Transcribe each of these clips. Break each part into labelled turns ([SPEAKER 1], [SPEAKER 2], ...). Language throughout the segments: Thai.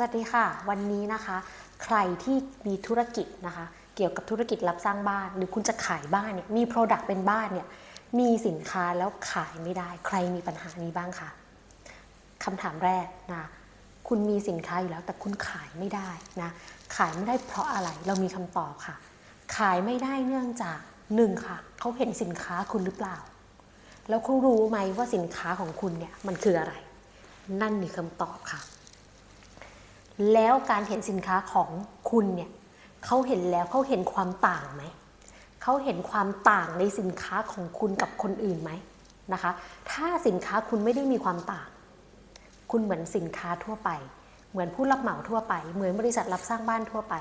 [SPEAKER 1] สวัสดีค่ะ วันนี้นะคะ ใครที่มีธุรกิจนะคะ เกี่ยวกับธุรกิจรับสร้างบ้าน หรือคุณจะขายบ้านเนี่ยมี Product เป็นบ้านเนี่ยมีสินค้าแล้วขายไม่ได้ ใครมีปัญหานี้บ้างคะคำถามแรกนะคุณมีสินค้าอยู่แล้วแต่คุณขายไม่ได้นะขายไม่ได้เพราะอะไรเรามีคำตอบค่ะ ขายไม่ได้เนื่องจากหนึ่งค่ะเขาเห็นสินค้าคุณหรือเปล่า แล้วเขารู้ไหมว่าสินค้าของคุณเนี่ยมันคืออะไร นั่นมีคำตอบค่ะ แล้วการเห็นสินค้าของคุณเนี่ยเขาเห็นแล้วเขาเห็นความต่างไหมเขาเห็นความต่างในสินค้าของคุณกับคนอื่นไหมนะคะ ถ้าสินค้าคุณไม่ได้มีความต่าง คุณเหมือนสินค้าทั่วไป เหมือนผู้รับเหมาทั่วไป เหมือนบริษัทรับสร้างบ้านทั่วไป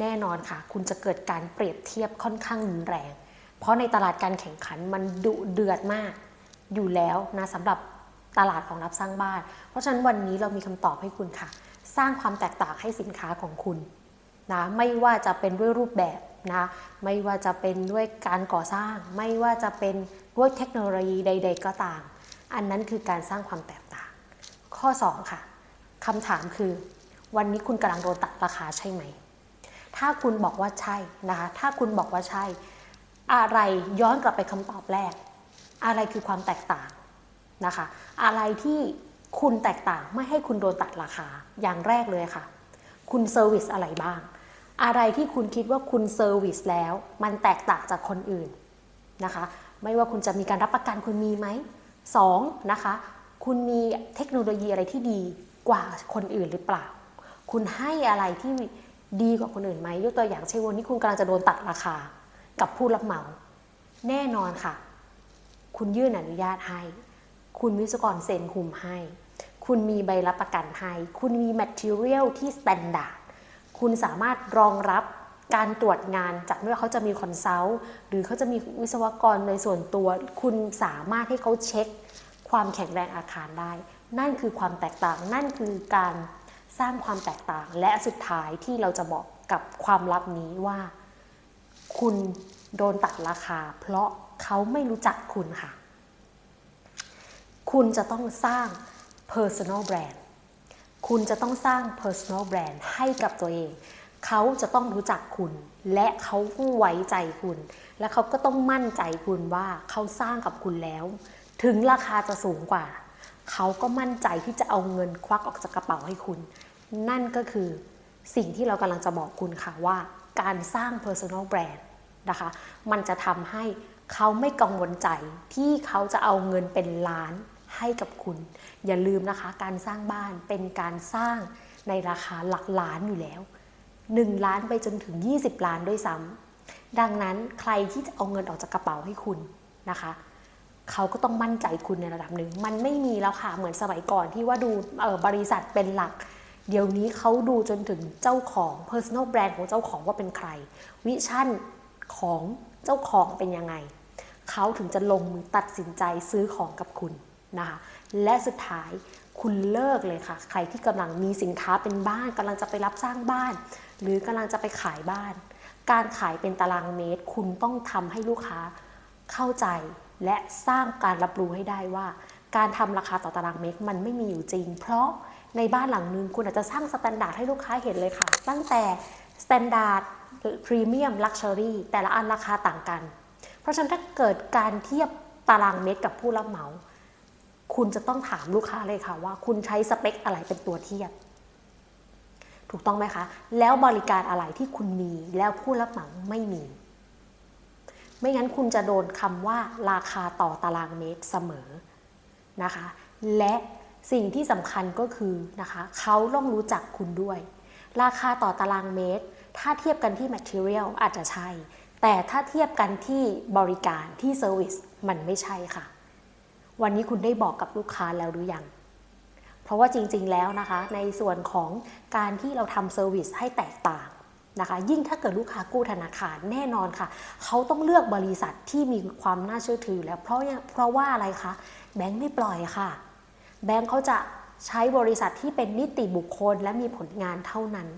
[SPEAKER 1] แน่นอนค่ะ คุณจะเกิดการเปรียบเทียบค่อนข้างรุนแรง เพราะในตลาดการแข่งขันมันดุเดือดมาก อยู่แล้วนะสำหรับตลาดของรับสร้างบ้าน เพราะฉะนั้นวันนี้เรามีคำตอบให้คุณค่ะ สร้างความแตกต่างให้สินค้าของคุณนะไม่ว่าจะเป็นด้วยรูปแบบนะไม่ว่าจะเป็นด้วยการก่อสร้าง ไม่ว่าจะเป็นด้วยเทคโนโลยีใด ๆ ก็ตาม อันนั้นคือการสร้างความแตกต่าง ข้อ 2 ค่ะคำถามคือ วันนี้คุณกำลังโดนตัดราคาใช่ไหม ถ้าคุณบอกว่าใช่นะคะถ้าคุณบอกว่าใช่ อะไรย้อนกลับไปคำตอบแรก อะไรคือความแตกต่างนะคะ อะไรที่ คุณแตกต่างไม่ให้คุณโดนตัดราคาอย่างแรกเลยค่ะ คุณเซอร์วิสอะไรบ้าง อะไรที่คุณคิดว่าคุณเซอร์วิสแล้ว มันแตกต่างจากคนอื่นนะคะ ไม่ว่าคุณจะมีการรับประกันคุณมีไหมสองนะคะคุณมีเทคโนโลยีอะไรที่ดีกว่าคนอื่นหรือเปล่า คุณให้อะไรที่ดีกว่าคนอื่นไหมยกตัวอย่างเช่นวันนี้คุณกำลังจะโดนตัดราคา กับผู้รับเหมา แน่นอนค่ะ คุณยื่นอนุญาตให้ คุณวิศวกรเซ็นคุมให้ คุณมีใบรับประกันให้คุณมี material ที่ standard คุณสามารถรองรับการตรวจงานจากไม่ว่าเขาจะมีคอนซัลท์หรือเขาจะมีวิศวกรในส่วนตัว คุณสามารถให้เขาเช็ค ความแข็งแรงอาคารได้ นั่นคือความแตกต่าง นั่นคือการสร้างความแตกต่าง และสุดท้ายที่เราจะบอกกับความลับนี้ว่า คุณโดนตัดราคา เพราะเขาไม่รู้จักคุณค่ะ คุณจะต้องสร้าง personal brand คุณจะต้องสร้าง personal brand ให้กับตัวเอง เขาจะต้องรู้จักคุณ และเขาต้องไว้ใจคุณ และเขาก็ต้องมั่นใจคุณว่าเขาสร้างกับคุณแล้ว ถึงราคาจะสูงกว่า เขาก็มั่นใจที่จะเอาเงินควักออกจากกระเป๋าให้คุณ นั่นก็คือสิ่งที่เรากำลังจะบอกคุณค่ะว่า การสร้าง personal brand นะคะ มันจะทำให้เขาไม่กังวลใจที่เขาจะเอาเงินเป็นล้าน ให้กับคุณ อย่าลืมนะคะ การสร้างบ้านเป็นการสร้างในราคาหลักล้านอยู่แล้ว 1 ล้านไปจนถึง 20 ล้านด้วยซ้ำดังนั้นใครที่จะเอาเงินออกจากกระเป๋าให้คุณนะคะเขาก็ต้องมั่นใจคุณในระดับหนึ่ง มันไม่มีแล้วค่ะ เหมือนสมัยก่อนที่ว่าดูออบริษัทเป็นหลัก เดี๋ยวนี้เขาดูจนถึงเจ้าของ personal brand ของเจ้าของว่าเป็นใคร วิชั่นของเจ้าของเป็นยังไง เขาถึงจะลงมือตัดสินใจซื้อของกับคุณ นะคะและสุดท้ายคุณเลิกเลยค่ะ ใครที่กำลังมีสินค้าเป็นบ้านกำลังจะไปรับสร้างบ้าน หรือกำลังจะไปขายบ้าน การขายเป็นตารางเมตร คุณต้องทำให้ลูกค้าเข้าใจและสร้างการรับรู้ให้ได้ว่า การทำราคาต่อตารางเมตรมันไม่มีอยู่จริง เพราะในบ้านหลังนึงคุณอาจจะสร้างสแตนดาร์ดให้ลูกค้าเห็นเลยค่ะ ตั้งแต่สแตนดาร์ดพรีเมียมลักชัวรี่แต่ละอันราคาต่างกัน เพราะฉะนั้นถ้าเกิดการเทียบตารางเมตรกับผู้รับเหมา คุณจะต้องถามลูกค้าเลยค่ะว่า คุณใช้สเปคอะไรเป็นตัวเทียบ ถูกต้องไหมคะ แล้วบริการอะไรที่คุณมีแล้วผู้รับเหมาไม่มี ไม่งั้นคุณจะโดนคำว่าราคาต่อตารางเมตรเสมอนะคะ และสิ่งที่สำคัญก็คือนะคะเขาต้องรู้จักคุณด้วย ราคาต่อตารางเมตร ถ้าเทียบกันที่ material อาจจะใช่ แต่ถ้าเทียบกันที่บริการที่ service มันไม่ใช่ค่ะ วันนี้คุณได้บอกกับลูกค้าแล้วหรือยัง เพราะว่าจริงๆแล้วนะคะ ในส่วนของการที่เราทำเซอร์วิสให้แตกต่างนะคะ ยิ่งถ้าเกิดลูกค้ากู้ธนาคารแน่นอนค่ะ เขาต้องเลือกบริษัทที่มีความน่าเชื่อถือแล้วเพราะเพราะว่าอะไรคะแบงค์ไม่ปล่อยค่ะ แบงค์เขาจะใช้บริษัทที่เป็นนิติบุคคลและมีผลงานเท่านั้น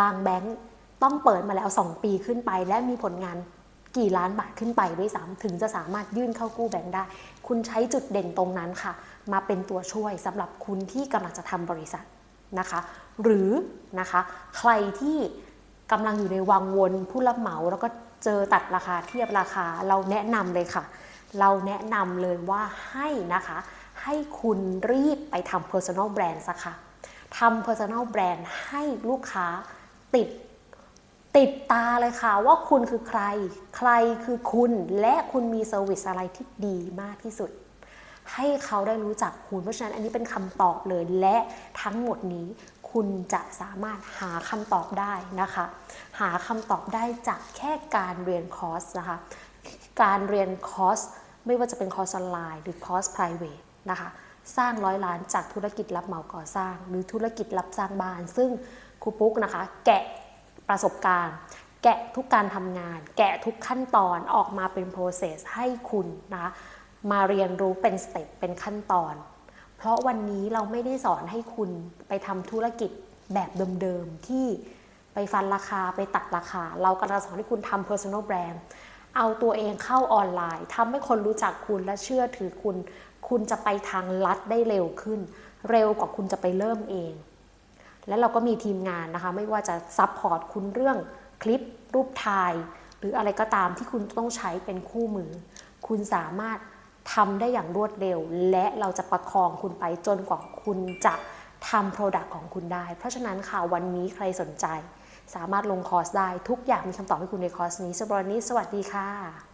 [SPEAKER 1] บางแบงค์ต้องเปิดมาแล้ว 2 ปีขึ้นไป และมีผลงาน กี่ล้านบาทขึ้นไปด้วยซ้ำถึงจะสามารถยื่นเข้ากู้แบงค์ได้ คุณใช้จุดเด่นตรงนั้นค่ะ มาเป็นตัวช่วยสำหรับคุณที่กำลังจะทำบริษัทนะคะ หรือนะคะใครที่กำลังอยู่ในวังวนผู้รับเหมาแล้วก็เจอตัดราคาเทียบราคาเราแนะนำเลยค่ะ เราแนะนำเลยว่าให้นะคะ ให้คุณรีบไปทำ personal brand ซะค่ะทำ personal brand ให้ลูกค้าติด ติดตาเลยค่ะว่าคุณคือใคร ใครคือคุณและคุณมีเซอร์วิสอะไรที่ดีมากที่สุด ให้เขาได้รู้จักคุณ เพราะฉะนั้นอันนี้เป็นคำตอบเลยและทั้งหมดนี้คุณจะสามารถหาคำตอบได้นะคะ หาคำตอบได้จากแค่การเรียนคอร์สนะคะ การเรียนคอร์สไม่ว่าจะเป็นคอร์สออนไลน์หรือคอร์ส private นะคะ สร้างร้อยล้านจากธุรกิจรับเหมาก่อสร้าง หรือธุรกิจรับสร้างบ้าน ซึ่งครูปุ๊กนะคะ แกะ ประสบการณ์ แกะทุกการทำงาน แกะทุกขั้นตอนออกมาเป็น process ให้คุณนะคะมาเรียนรู้เป็นสเต็ปเป็นขั้นตอน เพราะวันนี้เราไม่ได้สอนให้คุณไปทำธุรกิจแบบเดิมๆที่ไปฟันราคาไปตัดราคา เรากำลังสอนให้คุณทำ personal brand เอาตัวเองเข้าออนไลน์ทำให้คนรู้จักคุณและเชื่อถือคุณ คุณจะไปทางลัดได้เร็วขึ้น เร็วกว่าคุณจะไปเริ่มเอง และเราก็มีทีมงานนะคะ ไม่ว่าจะซัพพอร์ตคุณเรื่องคลิป รูปถ่าย หรืออะไรก็ตามที่คุณต้องใช้เป็นคู่มือ คุณสามารถทำได้อย่างรวดเร็ว และเราจะประคองคุณไปจนกว่าคุณจะทำโปรดักต์ของคุณได้ เพราะฉะนั้นค่ะวันนี้ใครสนใจ สามารถลงคอร์สได้ทุกอย่างมีคำตอบให้คุณในคอร์สนี้สำหรับวันนี้ สวัสดีค่ะ